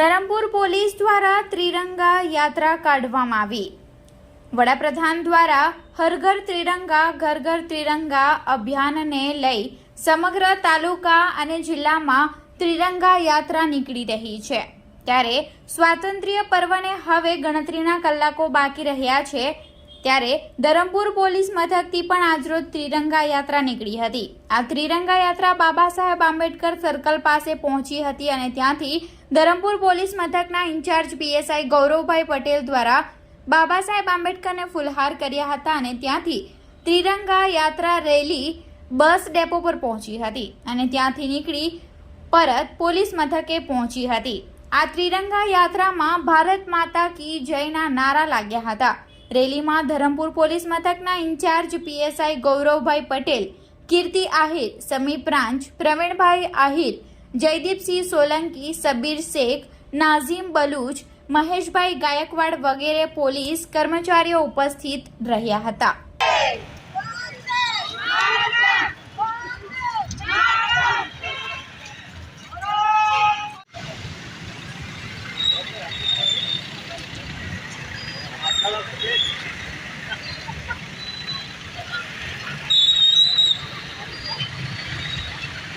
Dharampur police દ્વારા ત્રિરંગા યાત્રા કાઢવામાં આવી. વડાપ્રધાન દ્વારા હર ઘર ત્રિરંગા ઘર ઘર ત્રિરંગા અભિયાનને લઈ સમગ્ર તાલુકા અને જિલ્લામાં ત્રિરંગા યાત્રા નીકળી રહી છે. ત્યારે સ્વાતંત્ર્ય પર્વને હવે ગણતરીના કલાકો બાકી રહ્યા છે. ત્યારે ધરમપુર પોલીસ મથકથી પણ આજરોજ ત્રિરંગા યાત્રા નીકળી હતી. આ ત્રિરંગા યાત્રા બાબા સાહેબ આંબેડકર સર્કલ પાસે પહોંચી હતી અને ત્યાંથી ધરમપુર પોલીસ મથકના ઇન્ચાર્જ પીએસઆઈ ગૌરવભાઈ પટેલ દ્વારા બાબા સાહેબ આંબેડકરને ફુલહાર કર્યા હતા અને ત્યાંથી ત્રિરંગા યાત્રા રેલી બસ ડેપો પર પહોંચી હતી અને ત્યાંથી નીકળી પરત પોલીસ મથકે પહોંચી હતી. આ ત્રિરંગા યાત્રામાં ભારત માતા કી જયના નારા લાગ્યા હતા. રેલીમાં ધરમપુર પોલીસ મથકના ઇન્ચાર્જ પીએસઆઈ ગૌરવભાઈ પટેલ, કીર્તિ આહિર સમીપ રાંચ પ્રવીણભાઈ આહિર, જયદીપસિંહ સોલંકી, સબીર શેખ, નાઝીમ બલુચ, મહેશભાઈ ગાયકવાડ વગેરે પોલીસ કર્મચારીઓ ઉપસ્થિત રહ્યા હતા.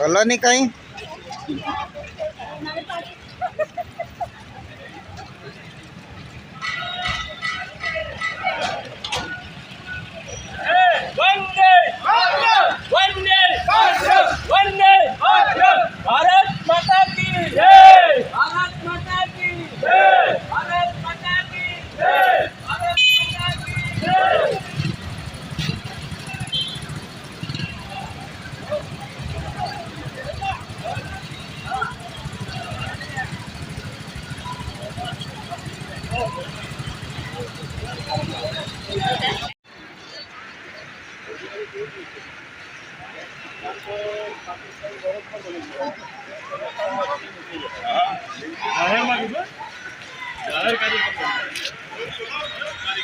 की નહીં કઈ.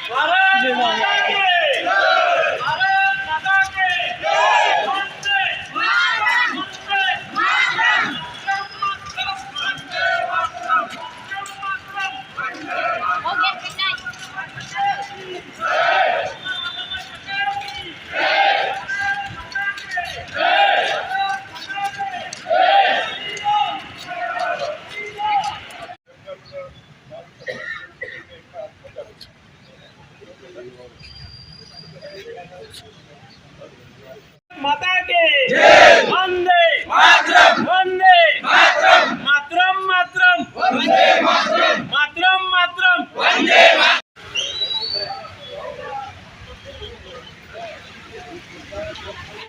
কাজ